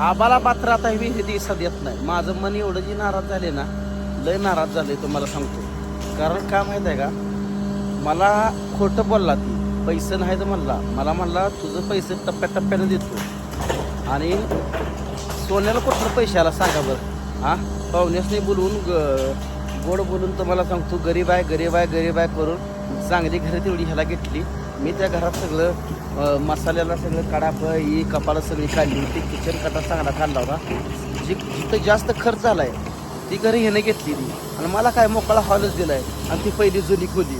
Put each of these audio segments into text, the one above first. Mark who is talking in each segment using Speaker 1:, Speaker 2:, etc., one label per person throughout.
Speaker 1: आबाला पात्र आता हे दिसत येत नाही. माझं मन एवढं जी नाराज झाले ना लय नाराज झाले तुम्हाला सांगतो. कारण काय माहीत आहे का? मला खोटं बोलला ती. पैसे नाही तर म्हणला. मला म्हणला तुझं पैसे टप्प्याटप्प्याने देतो. आणि सोन्याला कुठलं पैशाला सांगा बरं. हां? पाहुण्यासने बोलवून ग- गोड बोलून तुम्हाला सांगतो गरीब आहे गरीब आहे गरीब आहे करून चांगली घरं तेवढी ह्याला घेतली. मी त्या घरात सगळं मसाल्याला सगळं कडाप ही सगळी काढली. ती किचन कटा चांगला काढला होता. जी जिथं जास्त खर्च झालाय ती घरी ह्याने घेतली आणि मला काय मोकळा हॉलच दिलाय. आणि ती पहिली जुनी खोली.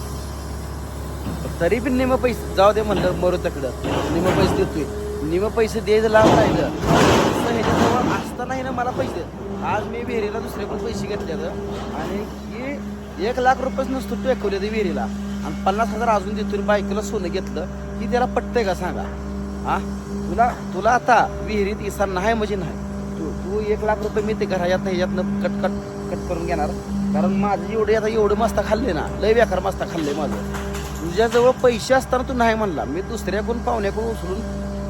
Speaker 1: तरी पण निम पैसे जाऊ दे म्हणलं मरू तकडं निम पैसे देतोय. निम पैसे द्यायचं लाभ राहिलं. असं ह्याच्याजवळ असतानाही ना मला पैसे. आज मी विहिरीला दुसऱ्याकडून पैसे घेतले आणि एक लाख रुपयेच नसतो टेकवले ते विहिरीला. आणि पन्नास हजार अजून देतोय बायकोला सोनं घेतलं की त्याला पटतंय का सांगा? हा? तुला तुला आता विहिरीत इसा नाही म्हणजे नाही. तू तू एक लाख रुपये मी ते घरात ह्याच्यातनं कट कट कट करून घेणार? कारण माझं एवढे आता एवढं मस्त खाल्ले ना लय बेकार मस्त खाल्ले माझं. तुझ्याजवळ पैसे असताना तू नाही म्हणला. मी दुसऱ्याकडून पाहुण्याकडून उचलून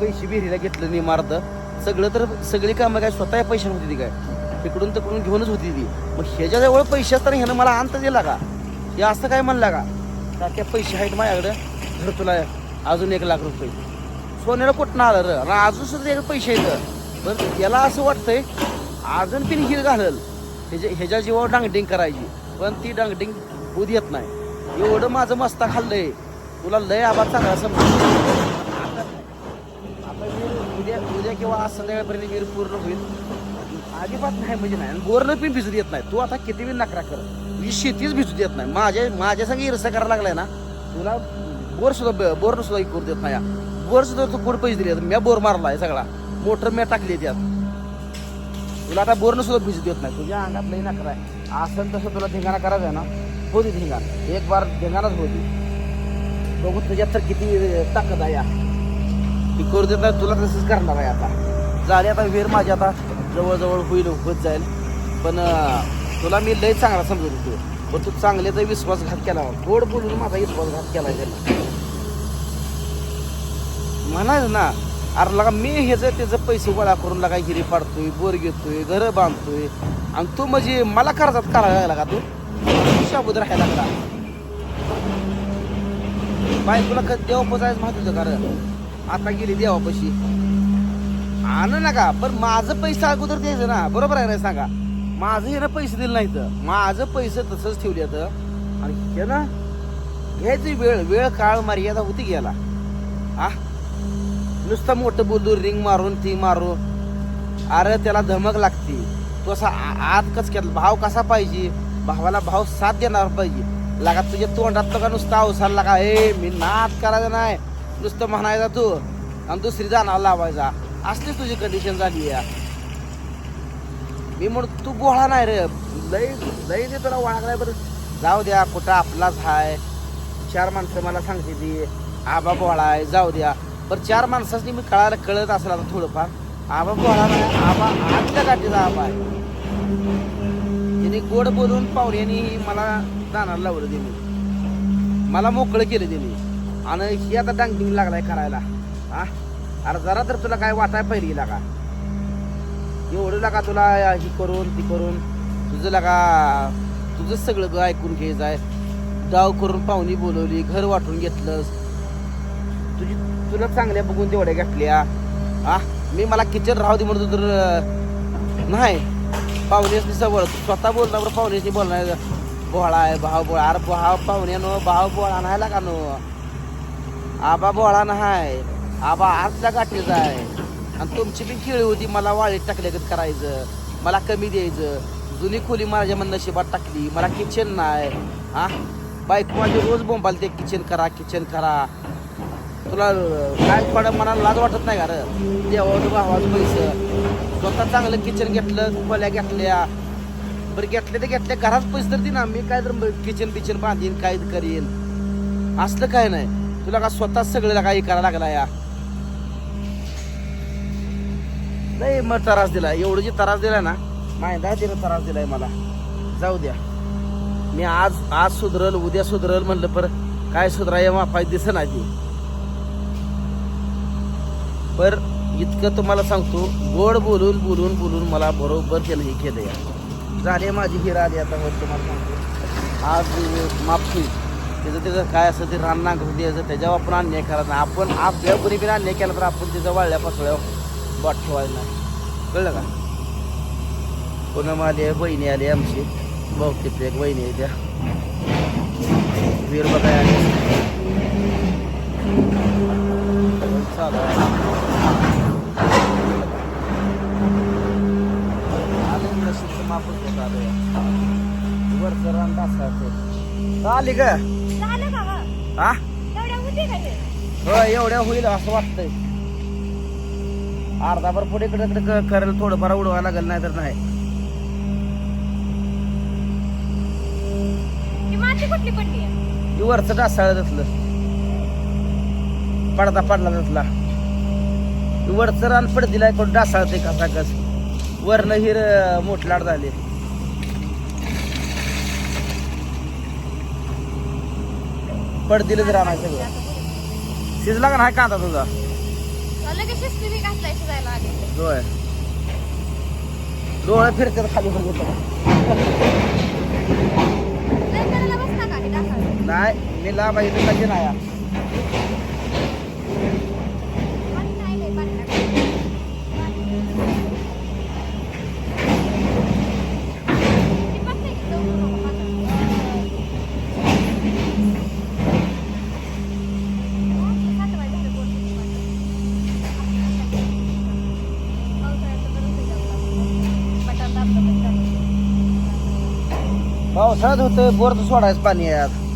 Speaker 1: पैसे विहिरीला घेतलं नाही मारत सगळं तर सगळी कामं काय स्वतः पैसे होती ती काय? तिकडून तिकडून घेऊनच होती ती. मग ह्याच्याजवळ पैसे असताना ह्यानं मला अंत दिला का? हे असं काय म्हणला का? त्या पैसे आहेत माझ्याकडं. धर तुला अजून एक लाख रुपये. सोन्याला कुठं आलं र? अजून सुद्धा पैसे आहेत. पण याला असं वाटतंय अजून पण हिर घालल. ह्याच्या ह्याच्या जीवावर डांगडिंग करायची. पण ती डांगडिंग होऊ देत नाही. एवढं माझं मस्ता खाल्लंय तुला लय आवाज चांगला समजा आता उद्या उद्या किंवा आज संध्याकाळपर्यंत वीर पूर्ण होईल. अजिबात नाही म्हणजे नाही. बोरनं पण भिजू देत नाही. तू आता किती बी नकरा कर. तुझी शेतीच भिजू देत नाही. माझ्या माझ्या संग इरसा करायला लागलाय ना तुला बोर सुद्धा बोरनं सुद्धा करू देत नाही. बोर सुद्धा तू कोण पैसे दिले? मी बोर मारलाय सगळा. मोटर मी टाकली त्यात. तुला आता बोरनं सुद्धा भिजू देत नाही. तुझ्या अंगात लई नकरा आहे. असं तसं तुला धिंगाणा करायचं आहे ना होती धिंगाण. एक बार धिंगाणाच होती बघू तुझ्यात तर किती ताकद आहे या. ती करू देत नाही तुला तसंच करणार आहे आता. झाली आता वेर माझी आता. जवळजवळ होईल होत जाईल. पण तुला मी लय चांगला समजत होतो पण तू चांगल्याचा विश्वासघात केला गोड बोलून माझा विश्वासघात केला त्याला. म्हणायचं ना अरे लगा मी ह्याचं त्याचं पैसे गोळा करून लगा हिरी पाडतोय बोर घेतोय घरं बांधतोय आणि तू म्हणजे मला कर्जात करायला लागला का तू? शाबूत राहायला लागला. बाय तुला देवा जायचं माहिती होतं कारण आता गेली देवापाशी. आण नका पण माझं पैसे अगोदर द्यायचं ना. बरोबर आहे ना सांगा? माझं हे ना पैसे दिले नाहीत. माझं पैसे तसंच ठेवले आणि हे ना घ्यायची वेळ वेळ काळ मर्यादा होती गेला आ? नुसतं मोठं बोलू रिंग मारून ती मारून अरे त्याला धमक लागते. तो असा आत कच केला भाव कसा पाहिजे? भावाला भाव साथ देणार पाहिजे. लागा तुझ्या तोंडात का नुसता अवसार लागा? ए मी नाद करायचा नाही. नुसतं म्हणायचा तू. आणि दुसरी जाणार लावायचा. असलीच तुझी कंडिशन झाली आहे. मी म्हणतो तू गोळा नाही रे. लई लई दे तुला वागलाय बरं. जाऊ द्या कुठं आपलाच हाय. चार माणसं मला सांगते ती आबा गोळा आहे जाऊ द्या. बरं चार माणसांनी मी कळायला कळत असेल आता थोडंफार. आबा गोळा नाही आबा आजच्या गाठीचा आबा आहे. तिने गोड बोलून पाहुण्यानी मला जाणार लावलं दिली मला मोकळं केलं दिली आणि ही आता डांगडिंग लागलाय करायला. हा? अरे जरा तर तुला काय वाटाय पहिली लागा एवढं लागा तुला ही करून ती करून. तुझं लागा तुझं सगळं ग ऐकून घ्यायचं आहे डाव करून पाहुणी बोलवली घर वाटून घेतलंस. तुझी तुला चांगल्या बघून तेवढ्या घेतल्या. आ? मी मला किचन राहू दे म्हणतो तर नाही. पाहुण्यासनी सवळ तू स्वतः बोलता बरं पाहुण्याशी बोलणार बोळा आहे भाव बोळा अरे भाव पाहुण्यानो भाव बोळा नाही लागा नो. आबा बोळा नाही. आबा आजच्या गाठीचा आहे आणि तुमची बी खेळी होती मला वाळीत टाकल्यागत करायचं? मला कमी द्यायचं. जुनी खोली माझ्या मन नशिबात टाकली. मला किचन नाही. हा? बायको माझी रोज बोंबाल ते किचन करा किचन करा. तुला काय थोडं मनाला लाज वाटत नाही का देवाचं भावाचं पैसे. स्वतः चांगलं किचन घेतलं खोल्या घेतल्या. बरं घेतले ते घेतल्या घरात पैसे तर दे ना. मी काय तर किचन बिचन बांधीन काय करीन. असलं काय नाही. तुला का स्वतः सगळं काही करायला लागला या? नाही मग त्रास दिला. एवढं जे त्रास दिला ना माहिती तिने त्रास दिलाय मला. जाऊ द्या. मी आज आज सुधरल उद्या सुधरल म्हणलं पर काय सुधराय मापाय दिसना ती. पर इतकं तुम्हाला सांगतो गोड बोलून बोलून बोलून मला बरोबर केलं हे केलं या. झाले माझी हिरा आली आता वर तुम्हाला सांगतो. आज मापशी त्याचं त्याचं काय असं ते रान नांगरून द्यायचं त्याच्यावर आपण अन्याय करायचा. आपण आपल्या बरोबर अन्याय केला तर आपण त्याचा वाळल्या पासळ्यावर बॉट ठेवायला. नाही कळलं का? पूनम आली आहे बहिणी आली आमची. बहुतेक एक बहिणी आहे त्या. वीर बघाय आली चालू आले नशीबचं मापच होत आलं. वरचं रान डासाळते आली
Speaker 2: गं? का हे?
Speaker 1: हो एवढ्या होईल असं वाटतंय. अर्धाभर पुढे इकडे क- करेल थोडंफार उडवायला लागेल नाही. तर नाही वरचं डासाळ असलं पडदा पडला तसला वरचं रान पड दिलाय तो डासाळते कसा कस वरनं हिर मोठलाड झाली. पड दिलं रान आहे सगळं. शिजला का नाही कांदा तुझा?
Speaker 2: लगेच बी घातलाय शिजायला आले
Speaker 1: डोळे डोळे फिरतात खाली बघत? नाही मी लाभ आहे नाही
Speaker 2: पावसाळ्यात
Speaker 1: होतं बोर सोडायचं पाणी यात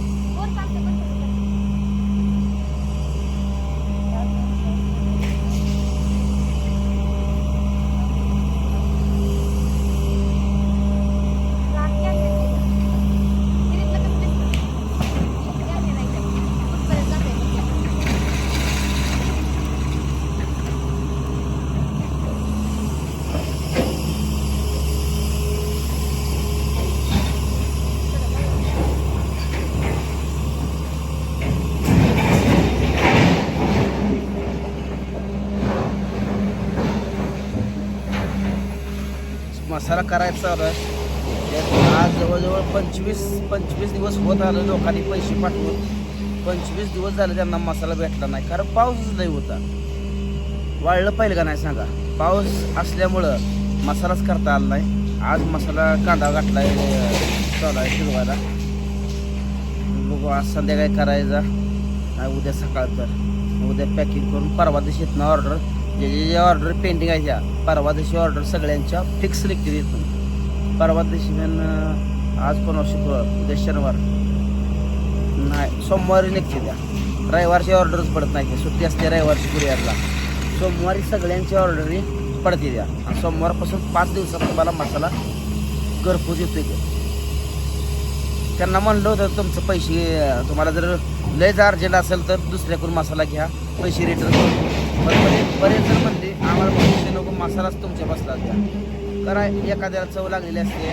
Speaker 1: मसाला करायचा चालू आहे. आज जवळजवळ पंचवीस पंचवीस दिवस होत आलं लोकांनी पैसे पाठवून. पंचवीस दिवस झाले त्यांना मसाला भेटला नाही. कारण पाऊसच नाही होता. वाळलं पाहिलं का नाही सांगा? पाऊस असल्यामुळं मसालाच करता आला नाही. आज मसाला कांदा गाठला आहे शिरवायला बघू आज संध्याकाळी करायचा. उद्या सकाळ तर. उद्या पॅकिंग करून परवा दिवशी येत ना ऑर्डर म्हणजे जे जे जे ऑर्डर पेंटिंग आहे त्या परवा दिवशी ऑर्डर सगळ्यांच्या फिक्स निघतील इथून परवा दिवशी पण आज कोण शुक्रवार उद्या शनिवार. नाही सोमवारी निघते त्या. रविवारची ऑर्डरच पडत नाही सुट्टी असते रविवारची कुरिअरला सोमवारी सगळ्यांची ऑर्डरी पडते द्या आणि सोमवारपासून पाच दिवसात तुम्हाला मसाला घरपोच येतो तो. त्यांना म्हणलं होतं तुमचं पैसे तुम्हाला जर लयच अर्जंट असेल तर दुसऱ्याकडून मसाला घ्या. पैसे रिटर्न बरेच बरेच जण म्हणते आम्हाला पैसे नको मसालाच तुमच्या बसला द्या. करा एखाद्याला चव लागलेली असते.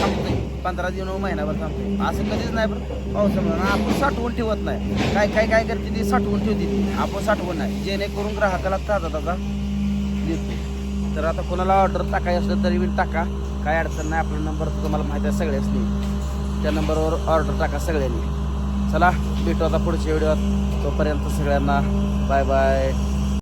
Speaker 1: थांबते पंधरा दिवस महिनाभर थांबते असं कधीच नाही पण पावसामुळे आपण साठवून ठेवत नाही. काय काय काय करते ती? साठवून ठेवते ती. आपण साठवून नाही. जेणेकरून ग्राहकाला ताजा ताजा देतो तर आता कोणाला ऑर्डर टाकायचं असलं तरी बी टाका. काय अडचण नाही. आपला नंबर तुम्हाला माहिती आहे सगळ्याच त्या नंबरवर ऑर्डर टाका सगळ्यांनी. चला भेटू आता पुढच्या व्हिडिओत तोपर्यंत सगळ्यांना बाय बाय.